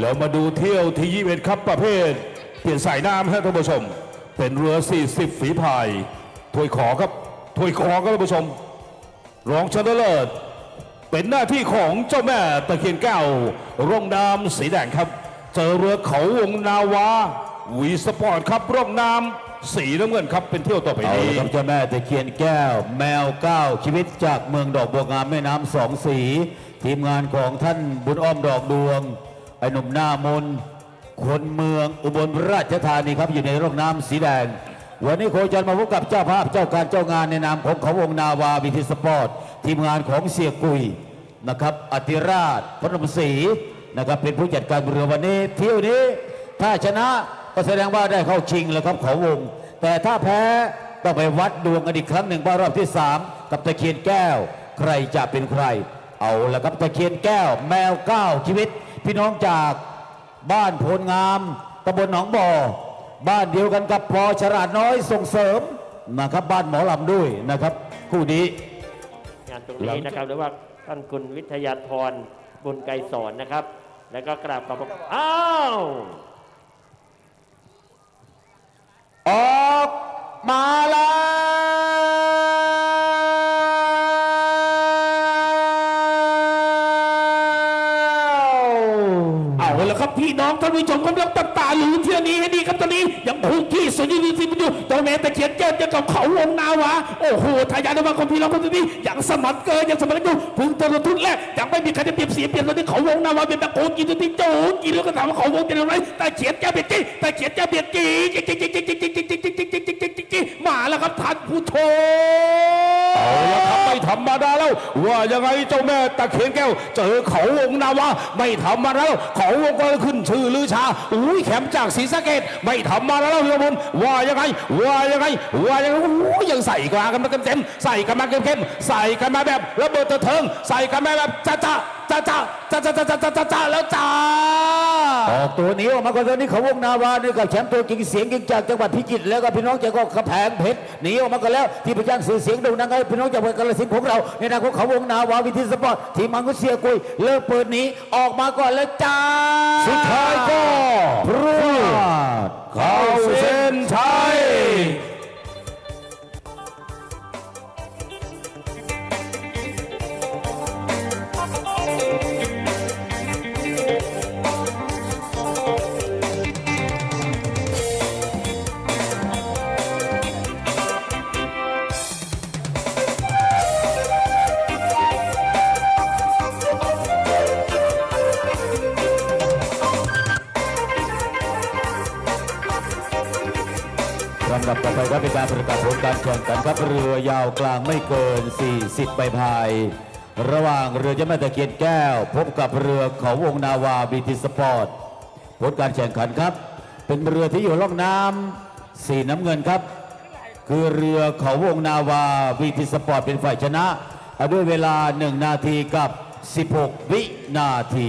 แล้วมาดูเที่ยวที่ยี่เอ็ดครับประเภท เปลี่ยนสายน้ำให้ท่านผู้ชม เป็นเรือ 40 ฝีพายถ้วยขอครับถ้วยขอครับท่านผู้ชม รองชนะเลิศเป็นหน้าที่ของเจ้าแม่ตะเคียนแก้วร่องน้ำสีแดงครับ เจอเรือเขาวงนาวาวีสปอร์ตครับร่องน้ำสีน้ำเงินครับเป็นเที่ยวต่อไปเอานี้ละครับเจ้าแม่ตะเคียนแก้ว แมวเก้าชีวิตจากเมืองดอกบัวงามแม่น้ำสองสี ทีมงานของท่านบุญอ้อมดอกดวง อ้หนุ่มหน้ามนคนเมืองอุบลราชธานีครับอยู่ในร่องน้ำสีแดง วันนี้โคจรมาพบกับเจ้าภาพเจ้าการเจ้างานในนามของเขาวงนาวาวิทิสปอร์ต ทีมงานของเสียกุยนะครับอธิราชพนมศรีนะครับเป็นผู้จัดการเรือวันนี้ เที่ยวนี้ถ้าชนะก็แสดงว่าได้เข้าชิงแล้วครับเขาวง แต่ถ้าแพ้ต้องไปวัดดวงกันอีกครั้งหนึ่งว่ารอบที่ 3 กับตะเคียนแก้ว ใครจะเป็นใคร เอาละครับตะเคียนแก้ว แมวเก้าชีวิต พี่น้องจากบ้านโพนงามตำบลหนองบ่อ บ้านเดียวกันกับพอฉลาดน้อยส่งเสริมนะครับบ้านหมอลำด้วยนะครับ คู่นี้งานตรงนี้นะครับหรือว่าท่านคุณวิทยาธรบุญไกรสอนนะครับ แล้วก็กราบขอบพระคุณอ้าว ออกมาแล้ว เอาละครับพี่น้องท่านผู้ชมกำลังตัตาหรือเที่ยวนี้ให้ดีครับตอนนี้ยังผูกที่สุดที่ที่มันอยู่เจ้าแม่ตะเคียนแก้วจะกับเขาวงนาวาโอ้โหทายาทมาของพี่น้องคนนี้อย่างสมัครเกินอย่างสมัครอยู่พึ่งตัวทุนแรกยังไม่มีใครจะเปรียบเสียเปรียบตอนนี้เขาวงนาวาเป็นตะโกนกินตัวที่โจนกินแล้วก็ถามว่าเขาวงเป็นอะไรตะเคียนแก้วเบียดจี้ตะเคียนแก้วเบียดจี้จี้จี้จี้จี้จี้จี้จี้จี้จี้จี้จี้จี้จี้จี้มาแล้วครับท่านผู้ชม เอาละครับไม่ธรรมดาแล้ว ว่ายังไงเจ้าแม่ตะเคียนแก้ว เจอเขาวงนาวาไม่ธรรมดาแล้วเขาวงก็ขึ้นชื่อลือชาอุ้ยแขมจากศรีสะเกดไม่ธรรมดาแล้วพี่บุญว่ายังไงว่ายังไงว่ายังไงอู้ยังใส่กลางกันมาเต็มๆใส่กันมาเข้มๆใส่กันมาแบบระเบิดตะเทิง ใส่กันมาแบบจ้าจ้า จ้าจ้าจ้าจ้าจ้าจ้าจ้าจ้าแล้วจ้าออกตัวหนี้ออกมาก่อนตอนนี้เขาวงนาวานี่กับแชมป์ตัวจริงเสียงจริงจากจังหวัดพิจิตรแล้วก็พี่น้องจากก็กระแพงเพชรหนีออกมากันแล้วที่พยางสื่อเสียงโด่งดังให้พี่น้องจากเมืองกาฬสินธุ์ของเราในนามของเขาวงนาวาวิทิสปอร์ตทีมมังคุเซียกุยเลิกเปิดหนีออกมาก่อนแล้วจ้าสุดท้าย ลำดับต่อไปครับเป็นการประกาศผลการแข่งขันครับเรือยาวกลางไม่เกิน 40 ใบพาย ระหว่างเรือเจ้าแม่ตะเคียนแก้ว พบกับเรือเขาวงนาวาบีทีสปอร์ตผลการแข่งขันครับ เป็นเรือที่อยู่ล่องน้ำสีน้ำเงินครับ คือเรือเขาวงนาวาวีทีสปอร์ตเป็นฝ่ายชนะ ด้วยเวลา 1 นาทีกับ 16 วินาที